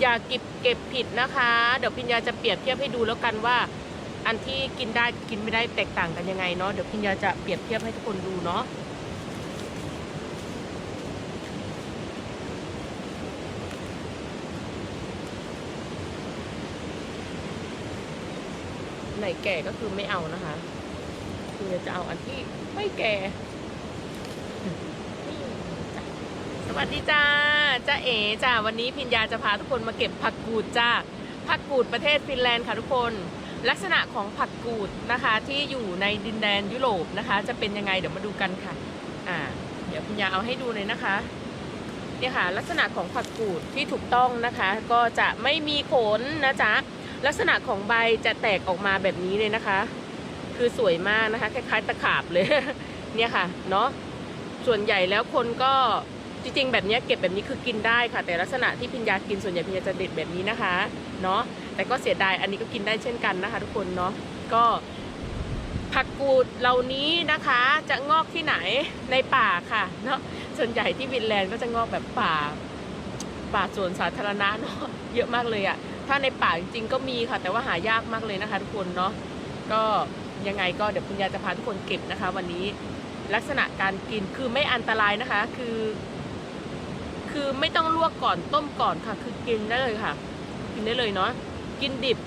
อย่าเก็บเก็บผิดนะคะ เดี๋ยวพิญญาจะเปรียบเทียบให้ดูแล้วกันว่า อันที่กินได้กินไม่ได้แตกต่างกันยังไงเนาะเดี๋ยวพิญญาจะเปรียบเทียบให้ทุกคนดูเนาะไหนแก่ก็คือไม่เอานะคะพิญญาจะเอาอันที่ไม่แก่ สวัสดีจ้าจ้าเอ๋จ้าวันนี้พิญญาจะพาทุกคนมาเก็บผักกูดจ้าผักกูดประเทศฟินแลนด์ค่ะทุกคน ลักษณะของผักกูดนะคะที่อยู่ในดินแดนยุโรปนะคะ จะเป็นยังไงเดี๋ยวมาดูกันค่ะอ่าเดี๋ยวพิญญาเอาให้ดูเลยนะคะเนี่ยค่ะลักษณะของผักกูดที่ถูกต้องนะคะ ก็จะไม่มีขนนะจ๊ะลักษณะของใบจะแตกออกมาแบบนี้เลยนะคะ คือสวยมากนะคะ คล้ายๆตะขาบเลยเนี่ยค่ะเนาะส่วนใหญ่แล้วคนก็ จริงๆ แบบนี้เก็บแบบนี้คือกินได้ค่ะ แต่ลักษณะที่พิญญากินส่วนใหญ่พิญญาจะเด็ดแบบนี้นะคะเนาะแต่ก็เสียดายอันนี้ก็กินได้เช่นกันนะคะ ทุกคนเนาะก็ผักกูดเหล่านี้นะคะจะงอกที่ไหนในป่าค่ะเนาะส่วนใหญ่ที่วินแลนด์ก็จะงอกแบบป่า ป่าสวนสาธารณะเนาะเยอะมากเลยอะถ้าในป่าจริงๆก็มีค่ะ แต่ว่าหายากมากเลยนะคะ ทุกคนเนาะก็ยังไงก็เดี๋ยวคุณยายจะพาทุกคนเก็บนะคะ วันนี้ลักษณะการกินคือไม่อันตรายนะคะ คือ คือไม่ต้องลวกก่อนต้มก่อนค่ะ คือกินได้เลยค่ะ กินได้เลยเนาะกินดิบ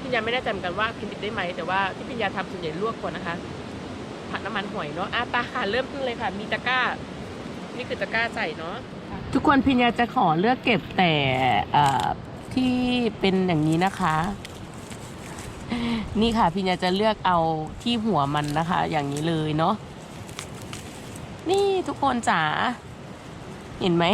พิญญาไม่แน่ใจเหมือนกันว่ากินดิบได้ไหมแต่ว่าที่พิญญาทำส่วนใหญ่ลวกก่อนนะคะ ผัดน้ำมันหอยเนาะอะไปค่ะเริ่มต้นเลยค่ะ มีตะกร้า นี่คือตะกร้าใส่เนาะทุกคนพิญญาจะขอเลือกเก็บแต่ที่เป็นอย่างนี้นะคะ นี่ค่ะพิญญาจะเลือกเอาที่หัวมันนะคะ อย่างนี้เลยเนาะนี่ทุกคนจ๋า เห็นไหม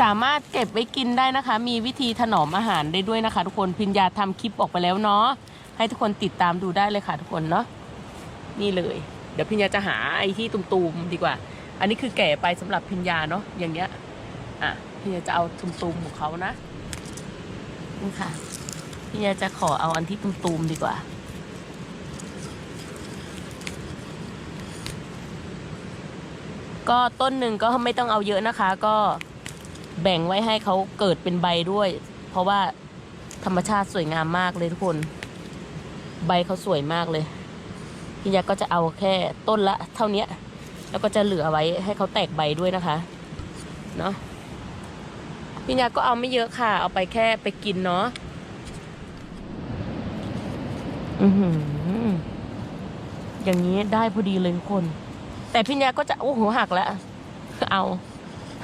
สามารถเก็บไว้กินได้นะคะ มีวิธีถนอมอาหารได้ด้วยนะคะ ทุกคนพิญญาทำคลิปออกไปแล้วเนาะให้ทุกคนติดตามดูได้เลยค่ะ ทุกคนเนาะนี่เลย เดี๋ยวพิญญาจะหาไอ้ที่ตุ่มๆดีกว่า อันนี้คือแก่ไปสำหรับพิญญาเนาะอย่างเงี้ยอะพิญญาจะเอาตุ่มๆของเขานะนี่ค่ะพี่ยาจะขอเอาอันที่ตุมๆดีกว่า ก็ต้นหนึ่งก็ไม่ต้องเอาเยอะนะคะ ก็แบ่งไว้ให้เขาเกิดเป็นใบด้วย เพราะว่าธรรมชาติสวยงามมากเลยทุกคน ใบเขาสวยมากเลยพี่ยาก็จะเอาแค่ต้นละ เท่านี้แล้วก็จะเหลือไว้ให้เขาแตกใบด้วยนะคะเนาะพี่ยาก็เอาไม่เยอะค่ะ เอาไปแค่ไปกินเนาะอือหืออย่างนี้ได้พอดีเลยทุกคน แต่พิญญาก็จะโอ้โหหักแล้วเอา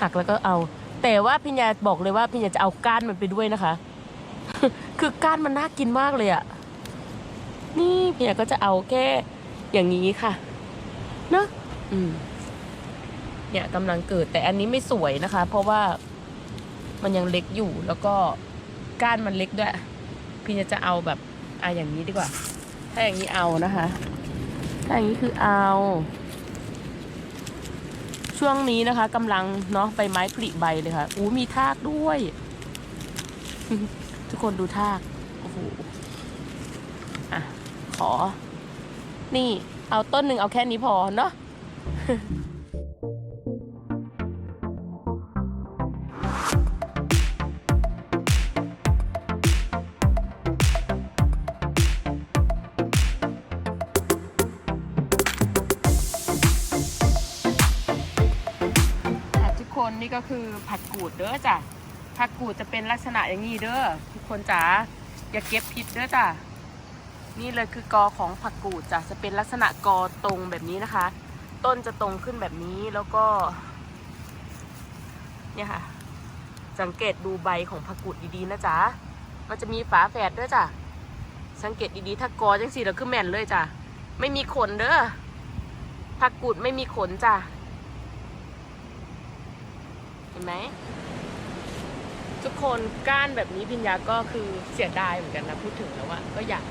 หักแล้วก็เอา แต่ว่าพิญญาบอกเลยว่าพิญญาจะเอาก้านมันไปด้วยนะคะ คือก้านมันน่ากินมากเลยอะนี่พิญญาก็จะเอาแค่อย่างนี้ค่ะเนอะอืมเนี่ยกำลังเกิดแต่อันนี้ไม่สวยนะคะ เพราะว่ามันยังเล็กอยู่แล้วก็ก้านมันเล็กด้วยพิญญาจะเอาแบบอะอย่างนี้ดีกว่า ถ้าอย่างนี้เอานะคะ ถ้าอย่างนี้คือเอา ช่วงนี้นะคะกำลังเนาะใบไม้ผลิใบเลยค่ะอู้มีทากด้วย ทุกคนดูทากโอ้โหอะขอ นี่ เอาต้นหนึ่งเอาแค่นี้พอเนาะค่ะ่ก็คือผักกูดเด้อจ้ะผักกูดจะเป็นลักษณะอย่างนี้เด้อทุกคนจ๋าอย่าเก็บผิดเด้อจ้ะนี่เลยคือกอของผักกูดจ้ะจะเป็นลักษณะกอตรงแบบนี้นะคะ ต้นจะตรงขึ้นแบบนี้แล้วก็ เนี่ยค่ะ สังเกตดูใบของผักกูดดีๆนะจ๊ะมันจะมีฝาแฝดด้วยจ้ะสังเกตดีๆถ้ากอจังสีเราคือแม่นเลยจ้ะไม่มีขนเด้อผักกูดไม่มีขนจ้ะ เห็นไหมทุกคนก้านแบบนี้พิญญาก็คือเสียดายเหมือนกันนะพูดถึงแล้วว่าก็อยาก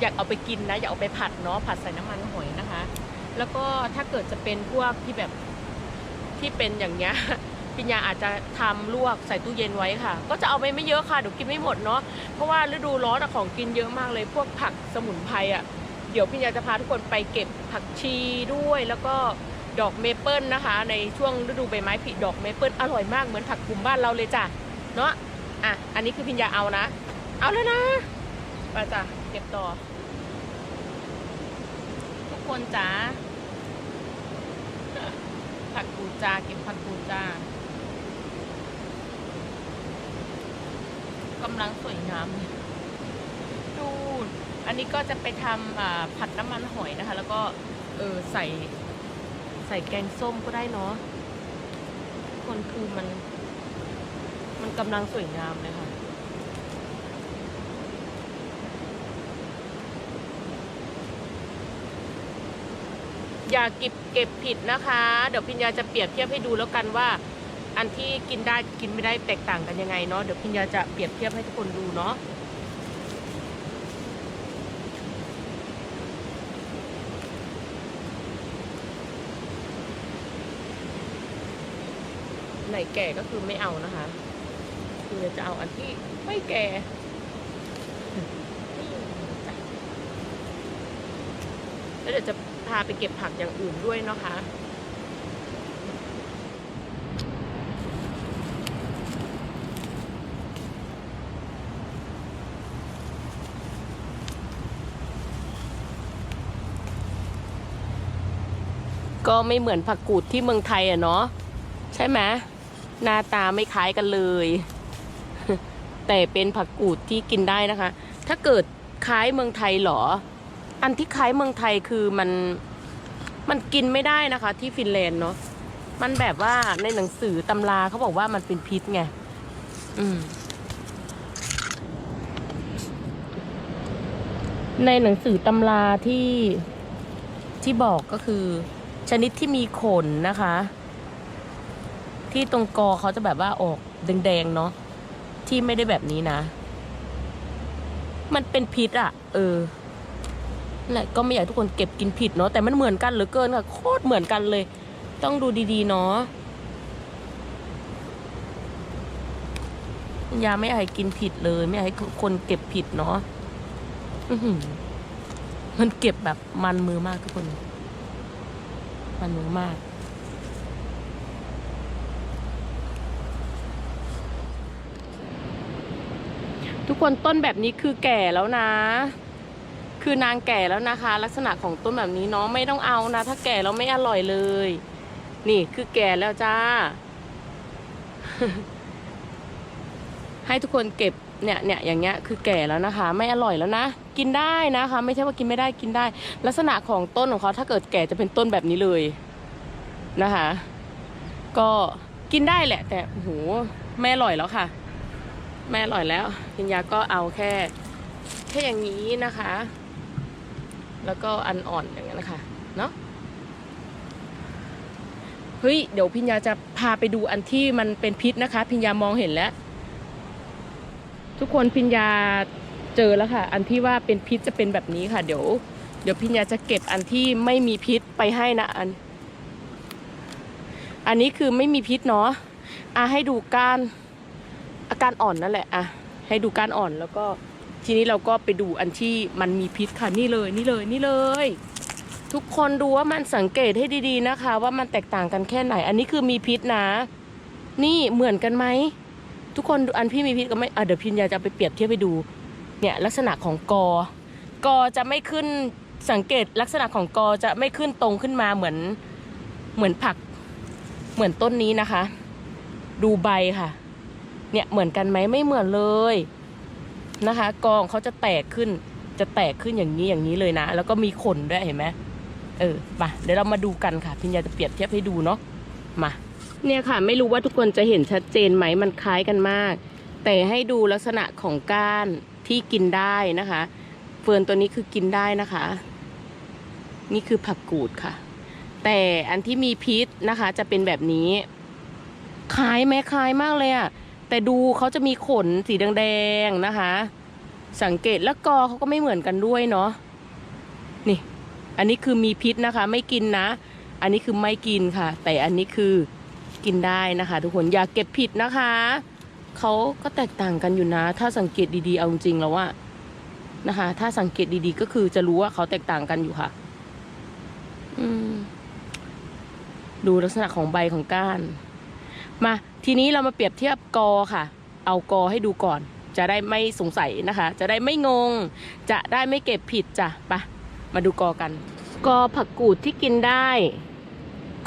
อยากเอาไปกินนะ อยากเอาไปผัดเนาะผัดใส่น้ำมันหอยนะคะ แล้วก็ถ้าเกิดจะเป็นพวกที่แบบที่เป็นอย่างเงี้ยพิญญาอาจจะทำลวกใส่ตู้เย็นไว้ค่ะ ก็จะเอาไปไม่เยอะค่ะเดี๋ยวกินไม่หมดเนาะเพราะว่าฤดูร้อนอะของกินเยอะมากเลย พวกผักสมุนไพรอะเดี๋ยวพิญญาจะพาทุกคนไปเก็บผักชีด้วยแล้วก็ ดอกเมเปิลนะคะ ในช่วงฤดูใบไม้ผลิดอกเมเปิลอร่อยมากเหมือนผักกลุ่มบ้านเราเลยจ้ะเนาะอะอันนี้คือพิญญาเอานะ เอาแล้วนะไปจ้ะเก็บต่อ ทุกคนจ้าผักกูจ้าเก็บผักกูจ้ากำลังสวยงามดูอันนี้ก็จะไปทำผัดน้ำมันหอยนะคะ แล้วก็เออใส่ ใส่แกงส้มก็ได้เนาะคนคือมัน มันกำลังสวยงามเลยค่ะอย่าเก็บเก็บผิดนะคะ เดี๋ยวพิญญาจะเปรียบเทียบให้ดูแล้วกันว่า อันที่กินได้กินไม่ได้แตกต่างกันยังไงเนาะเดี๋ยวพิญญาจะเปรียบเทียบให้ทุกคนดูเนาะ ไหนแก่ก็คือไม่เอานะคะ คือจะเอาอันที่ไม่แก่แล้วเดี๋ยวจะพาไปเก็บผักอย่างอื่นด้วยนะคะก็ไม่เหมือนผักกูดที่เมืองไทยอะเนาะใช่ไหม หน้าตาไม่คล้ายกันเลย แต่เป็นผักกูดที่กินได้นะคะ ถ้าเกิดคล้ายเมืองไทยเหรอ อันที่คล้ายเมืองไทยคือมันมันกินไม่ได้นะคะ ที่ฟินแลนด์เนาะมันแบบว่าในหนังสือตำราเขาบอกว่ามันเป็นพิษไง อืม ในหนังสือตำราที่ที่บอกก็คือ ชนิดที่มีขนนะคะ ที่ตรงกอเขาจะแบบว่าออกแดงๆเนาะที่ไม่ได้แบบนี้นะ มันเป็นพิษอะ่ะ เออแหละก็ไม่อยากทุกคนเก็บกินผิดเนาะแต่มันเหมือนกันเหลือเกินค่ะโคตรเหมือนกันเลย ต้องดูดีๆเนาะยาไม่อยากให้กินผิดเลย ไม่อยากให้คนเก็บผิดเนาะมันเก็บแบบมันมือมากทุกคน มันมือมาก ทุกคนต้นแบบนี้คือแก่แล้วนะ คือนางแก่แล้วนะคะ ลักษณะของต้นแบบนี้เนาะไม่ต้องเอานะ ถ้าแก่แล้วไม่อร่อยเลย นี่คือแก่แล้วจ้า ให้ทุกคนเก็บเนี่ยเนี่ยอย่างเงี้ยคือแก่แล้วนะคะ ไม่อร่อยแล้วนะ กินได้นะคะ ไม่ใช่ว่ากินไม่ได้กินได้ ลักษณะของต้นของเขาถ้าเกิดแก่จะเป็นต้นแบบนี้เลยนะคะ ก็กินได้แหละ แต่โอ้โหไม่อร่อยแล้วค่ะ ไม่อร่อยแล้วพิญญาก็เอาแค่แค่อย่างนี้นะคะ แล้วก็อันอ่อนอย่างนั้นนะคะเนาะเฮ้ยเดี๋ยวพิญญาจะพาไปดูอันที่มันเป็นพิษนะคะ พิญญามองเห็นแล้ว ทุกคนพิญญาเจอแล้วค่ะ อันที่ว่าเป็นพิษจะเป็นแบบนี้ค่ะ เดี๋ยว เดี๋ยวพิญญาจะเก็บอันที่ไม่มีพิษไปให้นะอัน อันนี้คือไม่มีพิษเนาะอะให้ดูก้าน การอ่อนนั่นแหละอะให้ดูการอ่อนแล้วก็ทีนี้เราก็ไปดูอันที่มันมีพิษค่ะนี่เลยนี่เลยนี่เลย ทุกคนดูว่ามันสังเกตให้ดีๆนะคะ ว่ามันแตกต่างกันแค่ไหน อันนี้คือมีพิษนะ นี่เหมือนกันไหมทุกคนอันพี่มีพิษก็ไม่อะเดี๋ยวพินยาจะไปเปรียบเทียบไปดูเนี่ยลักษณะของกอกอจะไม่ขึ้นสังเกตลักษณะของกอจะไม่ขึ้นตรงขึ้นมาเหมือนเหมือนผักเหมือนต้นนี้นะคะ ดูใบค่ะ เนี่ยเหมือนกันไหมไม่เหมือนเลยนะคะ กองเขาจะแตกขึ้นจะแตกขึ้นอย่างนี้อย่างนี้เลยนะ แล้วก็มีขนด้วยเห็นไหมเออมาเดี๋ยวเรามาดูกันค่ะ พิญญาจะเปรียบเทียบให้ดูเนาะมาเนี่ยค่ะ ไม่รู้ว่าทุกคนจะเห็นชัดเจนไหมมันคล้ายกันมาก แต่ให้ดูลักษณะของก้านที่กินได้นะคะ เฟิร์นตัวนี้คือกินได้นะคะ นี่คือผักกูดค่ะ แต่อันที่มีพิษนะคะ จะเป็นแบบนี้คล้ายไหมคล้ายมากเลยอะ แต่ดูเขาจะมีขนสีแดงๆนะคะ สังเกตแล้วกอเขาก็ไม่เหมือนกันด้วยเนาะนี่ อันนี้คือมีพิษนะคะ ไม่กินนะ อันนี้คือไม่กินค่ะ แต่อันนี้คือกินได้นะคะ ทุกคนอย่าเก็บผิดนะคะเขาก็แตกต่างกันอยู่นะ ถ้าสังเกตดีๆเอาจริงๆแล้วว่านะคะ ถ้าสังเกตดีๆก็คือจะรู้ว่าเขาแตกต่างกันอยู่ค่ะ อืมดูลักษณะของใบของก้าน มาทีนี้เรามาเปรียบเทียบกอค่ะ เอากอให้ดูก่อน จะได้ไม่สงสัยนะคะ จะได้ไม่งง จะได้ไม่เก็บผิดจ้ะไปะมาดูกอกัน กอผักกูดที่กินได้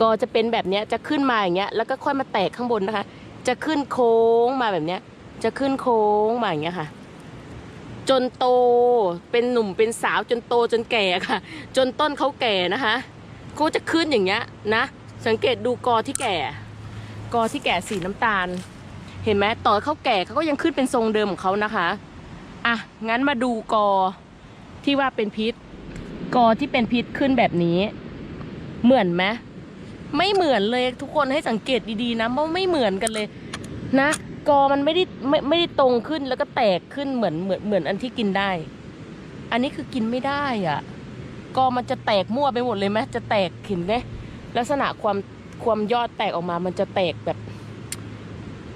กอจะเป็นแบบนี้จะขึ้นมาอย่างเงี้ยแล้วก็ค่อยมาแตกข้างบนนะคะ จะขึ้นโค้งมาแบบเนี้ย จะขึ้นโค้งมาอย่างเงี้ยค่ะจนโตเป็นหนุ่มเป็นสาวจนโตจนแก่ค่ะ จนต้นเขาแก่นะคะเขาจะขึ้นอย่างเงี้ยนะ สังเกตดูกอที่แก่ กอที่แก่สีน้ำตาล เห็นไหมต่อเขาแก่เขาก็ยังขึ้นเป็นทรงเดิมของเขานะคะอะงั้นมาดูกอที่ว่าเป็นพิษ กอที่เป็นพิษขึ้นแบบนี้ เหมือนไหมไม่เหมือนเลยทุกคนให้สังเกตดีๆนะเพราไม่เหมือนกันเลยนะกอมันไม่ได้ไม่ไม่ได้ตรงขึ้นแล้วก็แตกขึ้นเหมือนเหมือนเหมือนอันที่กินได้ อันนี้คือกินไม่ได้อะกอมันจะแตกมั่วไปหมดเลยไหมจะแตกเห็นไหมลักษณะความ ความยอดแตกออกมามันจะแตกแบบ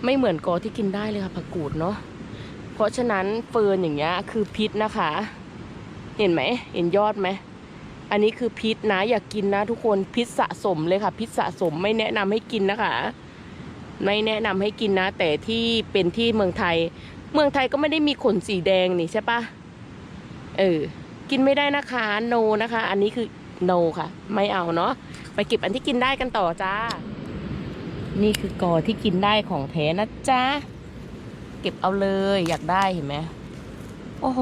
ไม่เหมือนกอที่กินได้เลยค่ะผักกูดเนาะเพราะฉะนั้นเฟิร์นอย่างเงี้ยคือพิษนะคะ เห็นไหมเห็นยอดไหมอันนี้คือพิษนะอย่ากกินนะทุกคนพิษสะสมเลยค่ะ พิษสะสมไม่แนะนำให้กินนะคะ ไม่แนะนำให้กินนะ แต่ที่เป็นที่เมืองไทย เมืองไทยก็ไม่ได้มีขนสีแดงนี่ใช่ปะเออกินไม่ได้นะคะโนนะคะ อันนี้คือ โนค่ะ ไม่เอาเนาะไปเก็บอันที่กินได้กันต่อจ้า นี่คือกอที่กินได้ของแท้นะจ๊ะ เก็บเอาเลยอยากได้เห็นไหมโอ้โห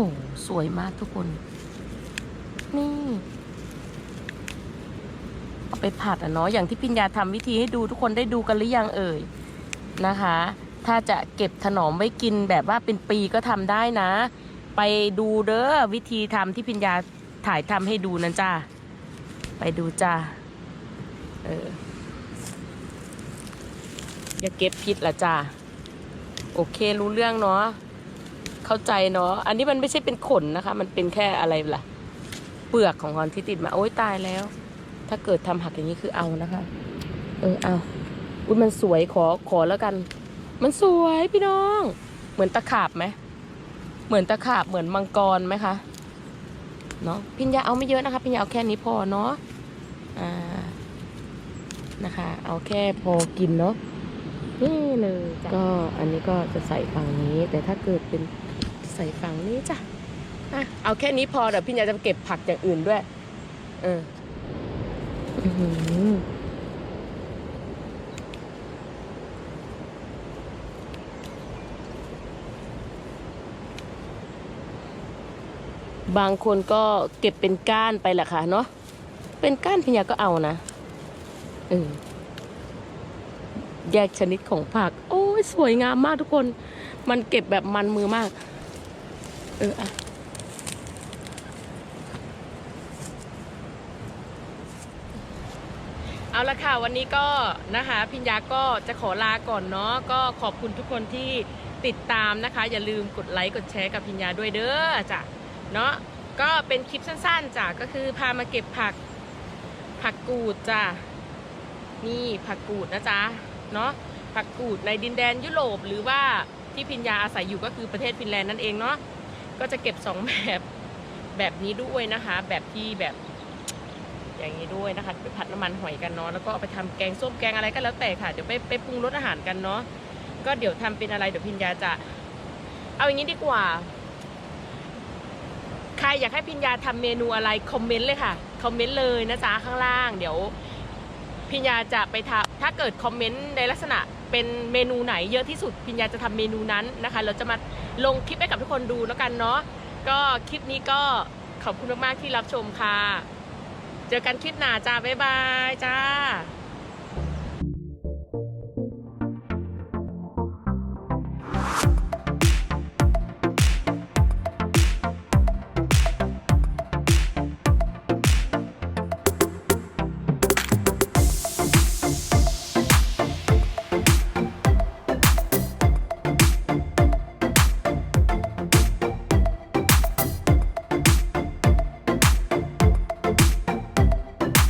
สวยมากทุกคน นี่ เอาไปผัดอะเนาะอย่างที่พิญญาทำวิธีให้ดูทุกคนได้ดูกันหรือยังเอ่ยนะคะ ถ้าจะเก็บถนอมไว้กินแบบว่าเป็นปีก็ทำได้นะ ไปดูเด้อวิธีทำที่พิญญาถ่ายทำให้ดูนั่นจ้า ไปดูจ้าเอออย่าเก็บพิษละจ้าโอเครู้เรื่องเนาะเข้าใจเนาะอันนี้มันไม่ใช่เป็นขนนะคะ มันเป็นแค่อะไรล่ะ เปลือกของฮอนที่ติดมา โอ๊ยตายแล้ว ถ้าเกิดทำหักอย่างนี้คือเอานะคะ เออเอาอุ้ยมันสวยขอขอแล้วกัน มันสวยพี่น้อง เหมือนตะขาบไหมเหมือนตะขาบเหมือนมังกรไหมคะ เนาะพิญญาเอาไม่เยอะนะคะ พิญญาเอาแค่นี้พอเนาะอ่านะคะ เอาแค่พอกินเนาะนี่เลยก็อันนี้ก็จะใส่ฝั่งนี้ แต่ถ้าเกิดเป็นใส่ฝั่งนี้จ้ะอะเอาแค่นี้พอเดี๋ยวพี่ยาจะเก็บผักอย่างอื่นด้วย เอออื้อ บางคนก็เก็บเป็นก้านไปแหละค่ะเนาะเป็นก้านพี่ยาก็เอานะเออแยกชนิดของผัก โอ้ยสวยงามมากทุกคน มันเก็บแบบมันมือมาก เอออะเอาละค่ะวันนี้ก็นะคะพิญญาก็จะขอลาก่อนเนาะก็ขอบคุณทุกคนที่ติดตามนะคะ อย่าลืมกดไลค์กดแชร์กับพิญญาด้วยเด้อจ้ะ เนาะก็เป็นคลิปสั้นๆจ้ะก็คือพามาเก็บผักผักกูดจ้ะนี่ผักกูดนะจ๊ะเนาะผักกูดในดินแดนยุโรปหรือว่าที่พิญญาอาศัยอยู่ก็คือประเทศฟินแลนด์นั่นเองเนาะก็จะเก็บสองแบบแบบนี้ด้วยนะคะ แบบที่แบบอย่างนี้ด้วยนะคะไปผัดน้ำมันหอยกันเนาะแล้วก็เอาไปทำแกงส้มแกงอะไรก็แล้วแต่ค่ะเดี๋ยวไปไปปรุงรสอาหารกันเนาะก็เดี๋ยวทำเป็นอะไรเดี๋ยวพิญญาจะ เอาอย่างนี้ดีกว่า ใครอยากให้พิญญาทำเมนูอะไรคอมเมนต์เลยค่ะคอมเมนต์เลยนะจ๊ะข้างล่าง เดี๋ยวพิญญาจะไปทำถ้าเกิดคอมเมนต์ในลักษณะเป็นเมนูไหนเยอะที่สุดพิญญาจะทำเมนูนั้นนะคะ เราจะมาลงคลิปให้กับทุกคนดูแล้วกันเนาะก็คลิปนี้ก็ขอบคุณมากๆที่รับชมค่ะ เจอกันคลิปหน้าจ้าบ๊ายบายจ้า